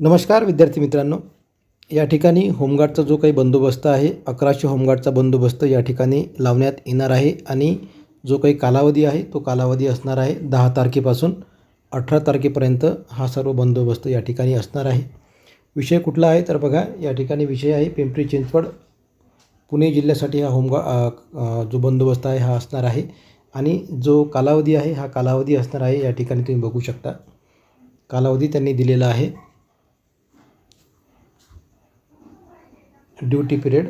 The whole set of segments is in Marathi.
नमस्कार विद्यार्थी मित्रांनो. या ठिकाणी होमगार्डचा जो काही बंदोबस्त आहे अकराशे होमगार्डचा बंदोबस्त या ठिकाणी लावण्यात येणार आहे आणि जो काही कालावधी आहे तो कालावधी असणार आहे दहा तारखेपासून अठरा तारखेपर्यंत हा सर्व बंदोबस्त या ठिकाणी असणार आहे. विषय कुठला आहे तर बघा या ठिकाणी विषय आहे पिंपरी चिंचवड पुणे जिल्ह्यासाठी हा होमगा जो बंदोबस्त आहे हा असणार आहे आणि जो कालावधी आहे हा कालावधी असणार आहे या ठिकाणी तुम्ही बघू शकता. कालावधी त्यांनी दिलेला आहे. ड्युटी पिरियड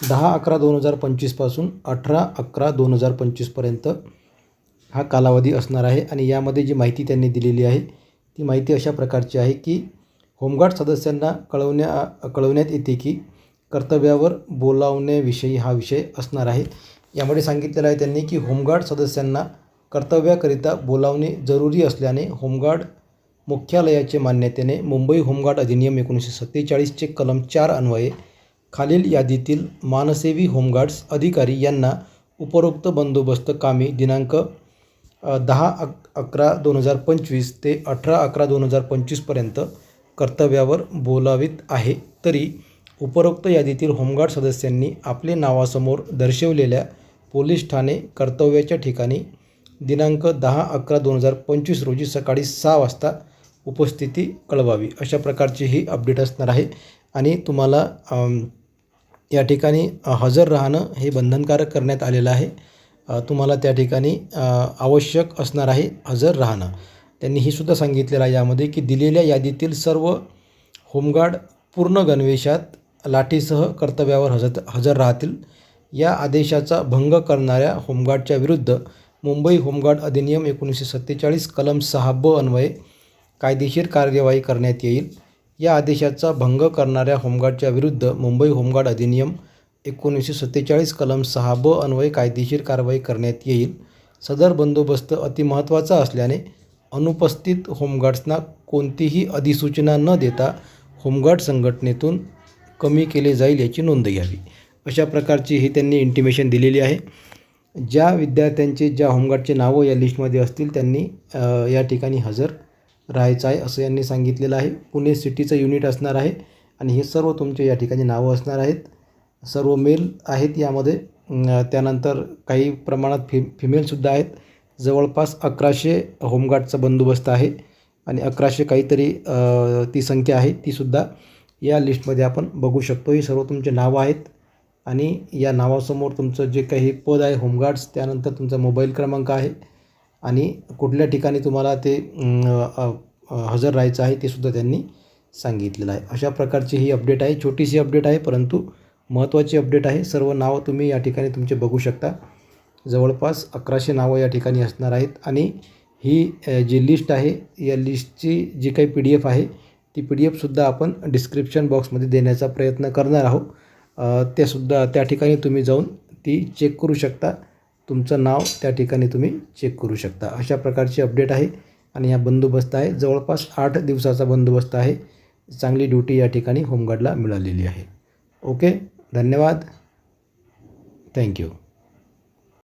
दहा अकरा दोन हजार पंचवीसपासून अठरा अकरा दोन हजार पंचवीसपर्यंत हा कालावधी असणार आहे आणि यामध्ये जी माहिती त्यांनी दिलेली आहे ती माहिती अशा प्रकारची आहे की होमगार्ड सदस्यांना कळवण्या कळवण्यात येते की कर्तव्यावर बोलावण्याविषयी हा विषय असणार आहे. यामध्ये सांगितलेलं आहे त्यांनी की होमगार्ड सदस्यांना कर्तव्याकरिता बोलावणे जरुरी असल्याने होमगार्ड मुख्यालयाचे मान्यतेने मुंबई होमगार्ड अधिनियम एकोणीसशे सत्तेचाळीसचे कलम चार अन्वये खालील यादीतील मानसेवी होमगार्ड्स अधिकारी यांना उपरोक्त बंदोबस्त कामी दिनांक दहा अक अकरा दोन हजार पंचवीस ते अठरा अकरा दोन हजार पंचवीसपर्यंत कर्तव्यावर बोलावित आहे. तरी उपरोक्त यादीतील होमगार्ड सदस्यांनी आपले नावासमोर दर्शवलेल्या पोलीस ठाणे कर्तव्याच्या ठिकाणी दिनांक दहा अकरा दोन हजार पंचवीस रोजी सकाळी सहा वाजता उपस्थिती कळवावी अशा प्रकारची ही अपडेट असणार आहे. आणि तुम्हाला या ठिकाणी हजर राहणं हे बंधनकारक करण्यात आलेलं आहे. तुम्हाला त्या ठिकाणी आवश्यक असणार आहे हजर राहणं. त्यांनी हे सुद्धा सांगितलेलं आहे यामध्ये की दिलेल्या यादीतील सर्व होमगार्ड पूर्ण गणवेशात लाठीसह कर्तव्यावर हजर हजर राहतील. या आदेशाचा भंग करणाऱ्या होमगार्डच्या विरुद्ध मुंबई होमगार्ड अधिनियम एकोणीसशे सत्तेचाळीस कलम सहा ब अन्वये कायदेशीर कार्यवाही करण्यात येईल. या आदेशाचा भंग करणाऱ्या होमगार्डच्या विरुद्ध मुंबई होमगार्ड अधिनियम एकोणीसशे सत्तेचाळीस कलम सहा ब अन्वये कायदेशीर कारवाई करण्यात येईल. सदर बंदोबस्त अतिमहत्त्वाचा असल्याने अनुपस्थित होमगार्ड्सना कोणतीही अधिसूचना न देता होमगार्ड संघटनेतून कमी केले जाईल याची नोंद घ्यावी. अशा प्रकारची ही त्यांनी इंटिमेशन दिलेली आहे. ज्या विद्यार्थ्यांचे ज्या होमगार्डचे नावं या लिस्टमध्ये असतील त्यांनी या ठिकाणी हजर राहायचं आहे असं यांनी सांगितलेलं आहे. पुणे सिटीचं युनिट असणार आहे आणि हे सर्व तुमचे या ठिकाणी नावं असणार आहेत. सर्व मेल आहेत यामध्ये. त्यानंतर काही प्रमाणात फि फिमेलसुद्धा आहेत. जवळपास अकराशे होमगार्डचा बंदोबस्त आहे आणि अकराशे काहीतरी ती संख्या आहे तीसुद्धा या लिस्टमध्ये आपण बघू शकतो. ही सर्व तुमचे नावं आहेत आणि या नावासमोर तुमचं जे काही पद आहे होमगार्ड्स त्यानंतर तुमचा मोबाईल क्रमांक आहे. आणि कुठल्या ठिकाणी तुम्हाला ते हजर राहायचं आहे ते सुद्धा त्यांनी सांगितलेलं आहे. अशा प्रकारची ही अपडेट आहे. छोटीशी अपडेट आहे परंतु महत्त्वाची अपडेट आहे. सर्व नावं तुम्ही या ठिकाणी तुमचे बघू शकता. जवळपास अकराशे नावं या ठिकाणी असणार आहेत. आणि ही जी लिस्ट आहे या लिस्टची जी काही पी डी एफ आहे ती पी डी एफसुद्धा आपण डिस्क्रिप्शन बॉक्समध्ये देण्याचा प्रयत्न करणार आहोत. त्यासुद्धा त्या ठिकाणी तुम्ही जाऊन ती चेक करू शकता. तुमचं नाव त्या ठिकाणी तुम्ही चेक करू शकता. अशा प्रकारची अपडेट आहे आणि हा बंदोबस्त आहे. जवळपास आठ दिवसाचा बंदोबस्त आहे. चांगली ड्युटी या ठिकाणी होमगार्डला मिळालेली आहे. ओके धन्यवाद. थँक्यू